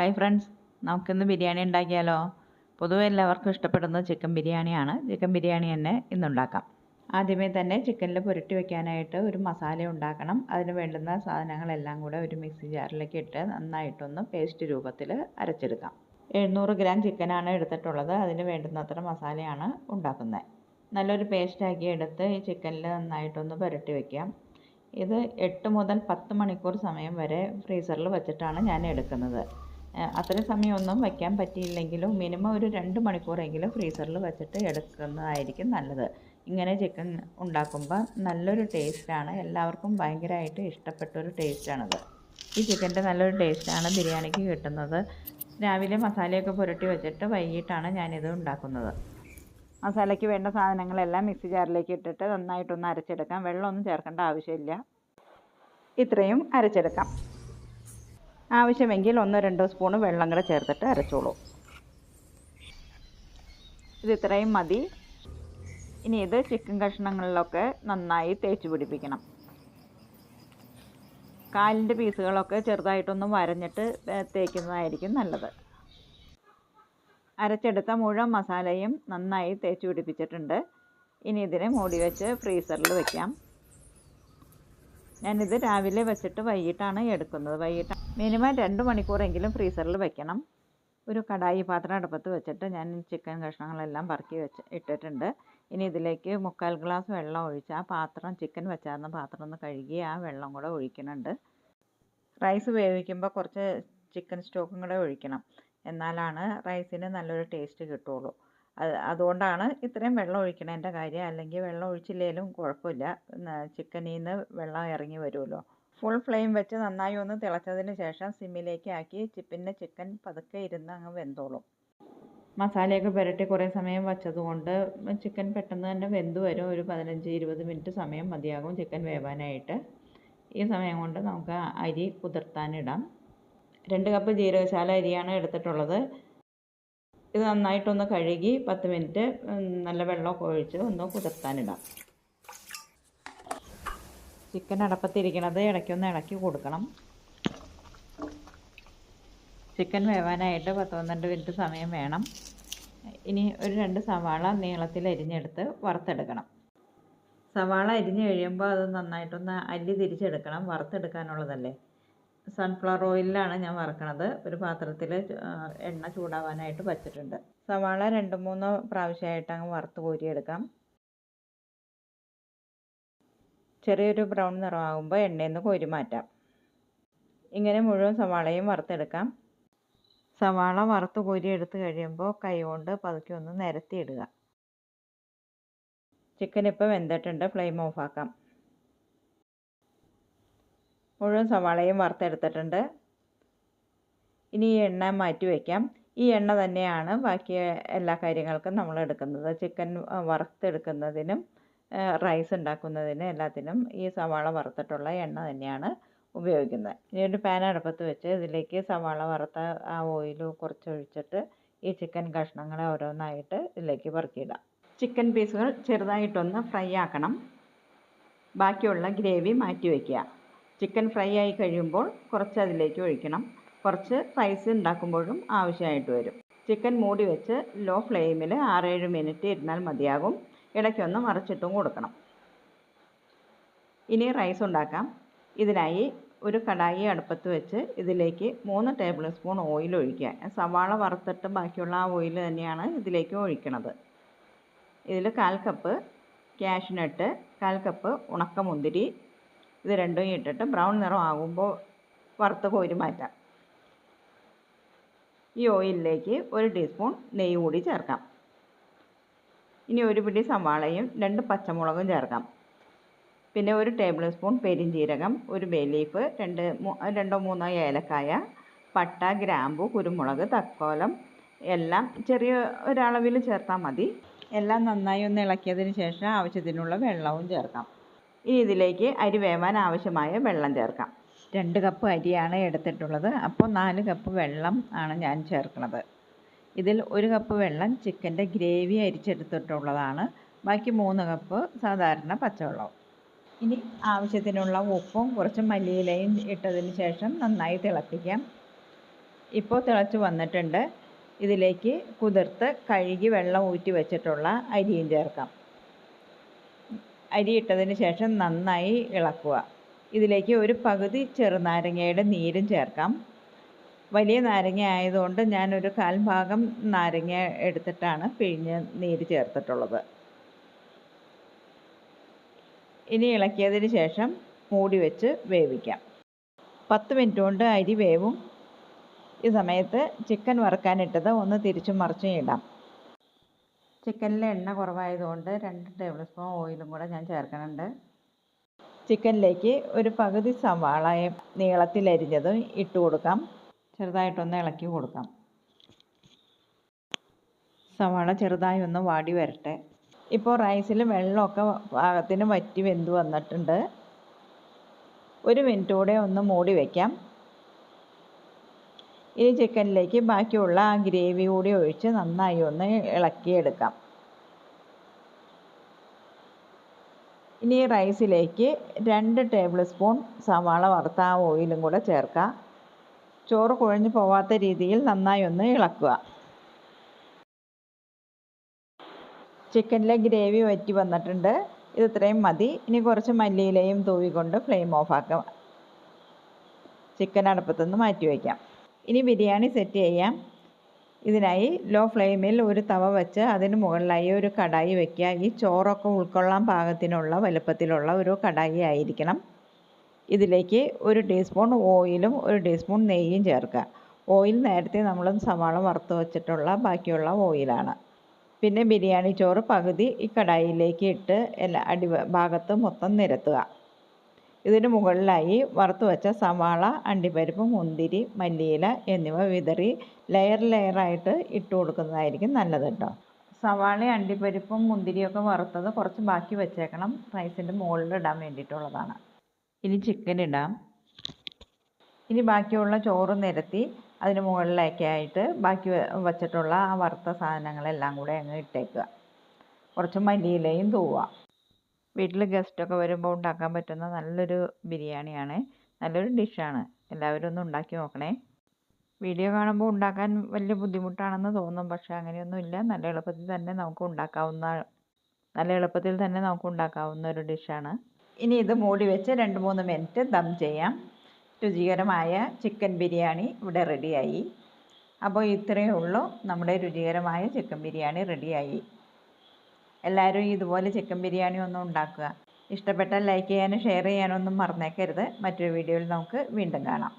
Hi friends നമുക്കിന്ന് ബിരിയാണി ഉണ്ടാക്കിയാലോ? പൊതുവെ എല്ലാവർക്കും ഇഷ്ടപ്പെടുന്നത് ചിക്കൻ ബിരിയാണിയാണ് ചിക്കൻ ബിരിയാണി തന്നെ ഇന്നുണ്ടാക്കാം ആദ്യമേ തന്നെ ചിക്കനിൽ പുരട്ടി വെക്കാനായിട്ട് ഒരു മസാല ഉണ്ടാക്കണം. അതിന് വേണ്ടുന്ന സാധനങ്ങളെല്ലാം കൂടെ ഒരു മിക്സി ജാറിലേക്ക് ഇട്ട് നന്നായിട്ടൊന്ന് പേസ്റ്റ് രൂപത്തിൽ അരച്ചെടുക്കാം. എഴുന്നൂറ് ഗ്രാം ചിക്കനാണ് എടുത്തിട്ടുള്ളത്. അതിന് വേണ്ടുന്നത്ര മസാലയാണ് ഉണ്ടാക്കുന്നത്. നല്ലൊരു പേസ്റ്റാക്കി എടുത്ത് ഈ ചിക്കനിൽ നന്നായിട്ടൊന്ന് പുരട്ടി വയ്ക്കാം ഇത് എട്ട് മുതൽ പത്ത് മണിക്കൂർ സമയം വരെ ഫ്രീസറിൽ വച്ചിട്ടാണ് ഞാൻ എടുക്കുന്നത്. അത്രയും സമയമൊന്നും വയ്ക്കാൻ പറ്റിയില്ലെങ്കിലും മിനിമം ഒരു രണ്ട് മണിക്കൂറെങ്കിലും ഫ്രീസറിൽ വെച്ചിട്ട് എടുക്കുന്നതായിരിക്കും നല്ലത്. ഇങ്ങനെ ചിക്കൻ ഉണ്ടാക്കുമ്പോൾ നല്ലൊരു ടേസ്റ്റാണ്. എല്ലാവർക്കും ഭയങ്കരമായിട്ട് ഇഷ്ടപ്പെട്ടൊരു ടേസ്റ്റാണത്. ഈ ചിക്കന്റെ നല്ലൊരു ടേസ്റ്റാണ് ബിരിയാണിക്ക് കിട്ടുന്നത്. രാവിലെ മസാലയൊക്കെ പുരട്ടി വെച്ചിട്ട് വൈകിട്ടാണ് ഞാനിത് ഉണ്ടാക്കുന്നത്. മസാലയ്ക്ക് വേണ്ട സാധനങ്ങളെല്ലാം മിക്സി ജാറിലേക്ക് ഇട്ടിട്ട് നന്നായിട്ടൊന്ന് അരച്ചെടുക്കാം. വെള്ളമൊന്നും ചേർക്കേണ്ട ആവശ്യമില്ല. ഇത്രയും അരച്ചെടുക്കാം. ആവശ്യമെങ്കിൽ ഒന്നോ രണ്ടോ സ്പൂണ് വെള്ളം കൂടെ ചേർത്തിട്ട് അരച്ചോളൂ. ഇത് ഇത്രയും മതി. ഇനി ഇത് ചിക്കൻ കഷ്ണങ്ങളിലൊക്കെ നന്നായി തേച്ച് പിടിപ്പിക്കണം. കാലിന്റെ പീസുകളൊക്കെ ചെറുതായിട്ടൊന്ന് വരഞ്ഞിട്ട് തേക്കുന്നതായിരിക്കും നല്ലത്. അരച്ചെടുത്ത മുഴുവൻ മസാലയും നന്നായി തേച്ച് പിടിപ്പിച്ചിട്ടുണ്ട്. ഇനി ഇതിനെ മൂടി വെച്ച് ഫ്രീസറിൽ വെക്കാം. ഞാനിത് രാവിലെ വെച്ചിട്ട് വൈകിട്ടാണ് എടുക്കുന്നത്. വൈകിട്ട് മിനിമം രണ്ട് മണിക്കൂറെങ്കിലും ഫ്രീസറിൽ വെക്കണം. ഒരു കടായി പാത്രം അടുപ്പത്ത് വെച്ചിട്ട് ഞാൻ ചിക്കൻ കഷ്ണങ്ങളെല്ലാം പറക്കി വെച്ച് ഇട്ടിട്ടുണ്ട്. ഇനി ഇതിലേക്ക് മുക്കാൽ ഗ്ലാസ് വെള്ളം ഒഴിച്ച് ആ പാത്രം ചിക്കൻ വെച്ചായിരുന്ന പാത്രം ഒന്ന് കഴുകി ആ വെള്ളം കൂടെ ഒഴിക്കുന്നുണ്ട്. റൈസ് വേവിക്കുമ്പോൾ കുറച്ച് ചിക്കൻ സ്റ്റോക്കും കൂടെ ഒഴിക്കണം. എന്നാലാണ് റൈസിന് നല്ലൊരു ടേസ്റ്റ് കിട്ടുള്ളൂ അതുകൊണ്ടാണ് ഇത്രയും വെള്ളം ഒഴിക്കണതിന്റെ കാര്യം. അല്ലെങ്കിൽ വെള്ളം ഒഴിച്ചില്ലെങ്കിലും കുഴപ്പമില്ല. ചിക്കനിൽ നിന്ന് വെള്ളം ഇറങ്ങി വരുമല്ലോ ഫുൾ ഫ്ലെയിം വെച്ച് നന്നായി ഒന്ന് തിളച്ചതിന് ശേഷം സിമ്മിലേക്ക് ആക്കി പിന്നെ ചിക്കൻ പതുക്കെ ഇരുന്ന് അങ്ങ് വെന്തോളും. മസാലയൊക്കെ പുരട്ടി കുറേ സമയം വച്ചതുകൊണ്ട് ചിക്കൻ പെട്ടെന്ന് തന്നെ വെന്ത് വരും. ഒരു പതിനഞ്ച് ഇരുപത് മിനിറ്റ് സമയം മതിയാകും ചിക്കൻ വേവാനായിട്ട്. ഈ സമയം കൊണ്ട് നമുക്ക് അരി കുതിർത്താനിടാം. രണ്ട് കപ്പ് ജീരകശാല അരിയാണ് എടുത്തിട്ടുള്ളത്. ഇത് നന്നായിട്ടൊന്ന് കഴുകി പത്ത് മിനിറ്റ് നല്ല വെള്ളമൊക്കെ ഒഴിച്ച് ഒന്ന് കുതിർത്താനിടാം. ചിക്കൻ അടപ്പത്തിരിക്കണത് ഇടയ്ക്കൊന്ന് ഇളക്കി കൊടുക്കണം. ചിക്കൻ വേവാനായിട്ട് പത്ത് പന്ത്രണ്ട് മിനിറ്റ് സമയം വേണം. ഇനി ഒരു രണ്ട് സവാള നീളത്തിൽ അരിഞ്ഞെടുത്ത് വറുത്തെടുക്കണം. സവാള അരിഞ്ഞ് കഴിയുമ്പോൾ അത് നന്നായിട്ടൊന്ന് അല്ലി തിരിച്ചെടുക്കണം. വറുത്തെടുക്കാനുള്ളതല്ലേ? സൺഫ്ലവർ ഓയിലിലാണ് ഞാൻ വറുക്കണത്. ഒരു പാത്രത്തിൽ എണ്ണ ചൂടാവാനായിട്ട് വച്ചിട്ടുണ്ട്. സവാള രണ്ട് മൂന്ന് പ്രാവശ്യമായിട്ട് അങ്ങ് വറുത്ത് കോരിയെടുക്കാം. ചെറിയൊരു ബ്രൗൺ നിറമാകുമ്പോൾ എണ്ണയിൽ നിന്ന് കോരി മാറ്റാം. ഇങ്ങനെ മുഴുവൻ സവാളയും വറുത്തെടുക്കാം. സവാള വറുത്ത് കോരി എടുത്ത് കഴിയുമ്പോൾ കൈ കൊണ്ട് പതുക്കെ ഒന്ന് നിരത്തിയിടുക. ചിക്കൻ ഇപ്പോൾ വെന്തിട്ടുണ്ട്. ഫ്ലെയിം ഓഫാക്കാം. മുഴുവൻ സവാളയും വറുത്തെടുത്തിട്ടുണ്ട്. ഇനി ഈ എണ്ണ മാറ്റി വയ്ക്കാം ഈ എണ്ണ തന്നെയാണ് ബാക്കി എല്ലാ കാര്യങ്ങൾക്കും നമ്മൾ എടുക്കുന്നത്. ചിക്കൻ വറുത്തെടുക്കുന്നതിനും റൈസ് ഉണ്ടാക്കുന്നതിനും എല്ലാത്തിനും ഈ സവാള വറുത്തിട്ടുള്ള എണ്ണ തന്നെയാണ് ഉപയോഗിക്കുന്നത്. ഇനി ഒരു പാൻ അടുപ്പത്ത് വെച്ച് ഇതിലേക്ക് സവാള വറുത്ത ആ ഓയിൽ കുറച്ച് ഒഴിച്ചിട്ട് ഈ ചിക്കൻ കഷ്ണങ്ങളെ ഓരോന്നായിട്ട് ഇതിലേക്ക് പറക്കിയിടാം. ചിക്കൻ പീസുകൾ ചെറുതായിട്ടൊന്ന് ഫ്രൈ ആക്കണം. ബാക്കിയുള്ള ഗ്രേവി മാറ്റി വയ്ക്കുക ചിക്കൻ ഫ്രൈ ആയി കഴിയുമ്പോൾ കുറച്ച് അതിലേക്ക് ഒഴിക്കണം. കുറച്ച് റൈസ് ഉണ്ടാക്കുമ്പോഴും ആവശ്യമായിട്ട് വരും. ചിക്കൻ മൂടി വെച്ച് ലോ ഫ്ലെയിമിൽ ആറേഴ് മിനിറ്റ് ഇരുന്നാൽ മതിയാകും. ഇടയ്ക്കൊന്ന് മറിച്ചിട്ടും കൊടുക്കണം. ഇനി റൈസ് ഉണ്ടാക്കാം. ഇതിനായി ഒരു കടായി അടുപ്പത്ത് വെച്ച് ഇതിലേക്ക് മൂന്ന് ടേബിൾ സ്പൂൺ ഓയിൽ ഒഴിക്കുക. സവാള വറുത്തിട്ട് ബാക്കിയുള്ള ആ ഓയിൽ തന്നെയാണ് ഇതിലേക്ക് ഒഴിക്കണത്. ഇതിൽ കാൽ കപ്പ് കാഷ്നട്ട് കാൽ കപ്പ് ഉണക്കമുന്തിരി ഇത് രണ്ടും ഇട്ടിട്ട് ബ്രൗൺ നിറം ആകുമ്പോൾ വറുത്ത് കോരി മാറ്റാം. ഈ ഓയിലിലേക്ക് ഒരു ടീസ്പൂൺ നെയ്യ് കൂടി ചേർക്കാം. ഇനി ഒരു പിടി സവാളയും രണ്ട് പച്ചമുളകും ചേർക്കാം. പിന്നെ ഒരു ടേബിൾ സ്പൂൺ പെരിഞ്ജീരകം ഒരു ബേ ലീഫ് രണ്ട് രണ്ടോ മൂന്നോ ഏലക്കായ പട്ട ഗ്രാമ്പു കുരുമുളക് തക്കോലം എല്ലാം ചെറിയ ഒരളവിൽ ചേർത്താൽ മതി. എല്ലാം നന്നായി ഒന്ന് ഇളക്കിയതിന് ശേഷം ആവശ്യത്തിനുള്ള വെള്ളവും ചേർക്കാം. ഇനി ഇതിലേക്ക് അരി വേവാൻ ആവശ്യമായ വെള്ളം ചേർക്കാം. രണ്ട് കപ്പ് അരിയാണ് എടുത്തിട്ടുള്ളത്. അപ്പോൾ നാല് കപ്പ് വെള്ളം ആണ് ഞാൻ ചേർക്കുന്നത്. ഇതിൽ ഒരു കപ്പ് വെള്ളം ചിക്കന്റെ ഗ്രേവി അരിച്ചെടുത്തിട്ടുള്ളതാണ്. ബാക്കി മൂന്ന് കപ്പ് സാധാരണ പച്ചവെള്ളവും ഇനി ആവശ്യത്തിനുള്ള ഉപ്പും കുറച്ച് മല്ലിയിലയും ഇട്ടതിന് ശേഷം നന്നായി തിളപ്പിക്കാം. ഇപ്പോൾ തിളച്ച് വന്നിട്ടുണ്ട്. ഇതിലേക്ക് കുതിർത്ത് കഴുകി വെള്ളം ഊറ്റി വെച്ചിട്ടുള്ള അരിയും ചേർക്കാം. അരി ഇട്ടതിന് ശേഷം നന്നായി ഇളക്കുക. ഇതിലേക്ക് ഒരു പകുതി ചെറുനാരങ്ങയുടെ നീരും ചേർക്കാം. വലിയ നാരങ്ങ ആയതുകൊണ്ട് ഞാനൊരു കാൽ ഭാഗം നാരങ്ങ എടുത്തിട്ടാണ് പിഴിഞ്ഞ് നീര് ചേർത്തിട്ടുള്ളത്. ഇനി ഇളക്കിയതിന് ശേഷം മൂടി വെച്ച് വേവിക്കാം. പത്ത് മിനിറ്റ് കൊണ്ട് അരി വേവും. ഈ സമയത്ത് ചിക്കൻ വറുക്കാനിട്ടത് ഒന്ന് തിരിച്ചും മറിച്ചും ഇടാം. ചിക്കനിൽ എണ്ണ കുറവായതുകൊണ്ട് രണ്ട് ടേബിൾ സ്പൂൺ ഓയിലും കൂടെ ഞാൻ ചേർക്കുന്നുണ്ട്. ചിക്കനിലേക്ക് ഒരു പകുതി സവാളയും നീളത്തിലരിഞ്ഞതും ഇട്ട് കൊടുക്കാം. ചെറുതായിട്ടൊന്ന് ഇളക്കി കൊടുക്കാം. സവാള ചെറുതായി ഒന്ന് വാടി വരട്ടെ. ഇപ്പോൾ റൈസിൽ വെള്ളമൊക്കെ പാകത്തിന് വറ്റി വെന്ത് വന്നിട്ടുണ്ട്. ഒരു മിനിറ്റ് കൂടെ ഒന്ന് മൂടി വയ്ക്കാം ഇനി ചിക്കനിലേക്ക് ബാക്കിയുള്ള ആ ഗ്രേവി കൂടി ഒഴിച്ച് നന്നായി ഒന്ന് ഇളക്കിയെടുക്കാം. ഇനി റൈസിലേക്ക് രണ്ട് ടേബിൾ സ്പൂൺ സവാള വറുത്ത ആ ഓയിലും കൂടെ ചേർക്കാം. ചോറ് കുഴഞ്ഞു പോവാത്ത രീതിയിൽ നന്നായി ഒന്ന് ഇളക്കുക. ചിക്കനിലെ ഗ്രേവി വറ്റി വന്നിട്ടുണ്ട്. ഇത് ഇത്രയും മതി. ഇനി കുറച്ച് മല്ലിയിലയും തൂവിക്കൊണ്ട് ഫ്ലെയിം ആക്കാം. ചിക്കൻ അടുപ്പത്തുനിന്ന് മാറ്റി വയ്ക്കാം. ഇനി ബിരിയാണി സെറ്റ് ചെയ്യാം. ഇതിനായി ലോ ഫ്ലെയിമിൽ ഒരു തവ വെച്ച് അതിന് മുകളിലായി ഒരു കടായി വയ്ക്കുക ഈ ചോറൊക്കെ ഉൾക്കൊള്ളാൻ പാകത്തിനുള്ള വലുപ്പത്തിലുള്ള ഒരു കടായി ആയിരിക്കണം. ഇതിലേക്ക് ഒരു ടീസ്പൂൺ ഓയിലും ഒരു ടീസ്പൂൺ നെയ്യും ചേർക്കുക. ഓയിൽ നേരത്തെ നമ്മൾ സവാള വറുത്ത് വെച്ചിട്ടുള്ള ബാക്കിയുള്ള ഓയിലാണ് പിന്നെ ബിരിയാണി ചോറ് പകുതി ഈ കടായിലേക്ക് ഇട്ട് എല്ലാ അടി ഭാഗത്ത് മൊത്തം നിരത്തുക. ഇതിന് മുകളിലായി വറുത്ത് വെച്ച സവാള അണ്ടിപ്പരിപ്പ് മുന്തിരി മല്ലിയില എന്നിവ വിതറി ലെയർ ലെയറായിട്ട് ഇട്ട് കൊടുക്കുന്നതായിരിക്കും നല്ലത് കേട്ടോ സവാള അണ്ടിപ്പരിപ്പും മുന്തിരിയൊക്കെ വറുത്തത് കുറച്ച് ബാക്കി വെച്ചേക്കണം. റൈസിന്റെ മുകളിൽ ഇടാൻ വേണ്ടിയിട്ടുള്ളതാണ്. ഇനി ചിക്കൻ ഇടാം. ഇനി ബാക്കിയുള്ള ചോറ് നിരത്തി അതിന് മുകളിലേക്കായിട്ട് ബാക്കി വച്ചിട്ടുള്ള ആ വറുത്ത സാധനങ്ങളെല്ലാം കൂടെ അങ്ങ് ഇട്ടേക്കുക. കുറച്ച് മല്ലിയിലയും തൂവുക. വീട്ടിൽ ഗസ്റ്റൊക്കെ വരുമ്പോൾ ഉണ്ടാക്കാൻ പറ്റുന്ന നല്ലൊരു ബിരിയാണിയാണ്. നല്ലൊരു ഡിഷാണ് എല്ലാവരും ഒന്ന് ഉണ്ടാക്കി നോക്കണേ. വീഡിയോ കാണുമ്പോൾ ഉണ്ടാക്കാൻ വലിയ ബുദ്ധിമുട്ടാണെന്ന് തോന്നും. പക്ഷേ അങ്ങനെയൊന്നുമില്ല. നല്ല എളുപ്പത്തിൽ തന്നെ നമുക്ക് ഉണ്ടാക്കാവുന്ന നല്ല എളുപ്പത്തിൽ തന്നെ നമുക്ക് ഉണ്ടാക്കാവുന്ന ഒരു ഡിഷാണ് ഇനി ഇത് മൂടി വെച്ച് രണ്ട് മൂന്ന് മിനിറ്റ് ദം ചെയ്യാം. രുചികരമായ ചിക്കൻ ബിരിയാണി ഇവിടെ റെഡിയായി അപ്പോൾ ഇത്രയേ ഉള്ളൂ. നമ്മുടെ രുചികരമായ ചിക്കൻ ബിരിയാണി റെഡിയായി എല്ലാവരും ഇതുപോലെ ചിക്കൻ ബിരിയാണി ഒന്ന് ഉണ്ടാക്കുക. ഇഷ്ടപ്പെട്ടാൽ ലൈക്ക് ചെയ്യാനും ഷെയർ ചെയ്യാനും ഒന്നും മറന്നേക്കരുത്. മറ്റൊരു വീഡിയോയിൽ നമുക്ക് വീണ്ടും കാണാം.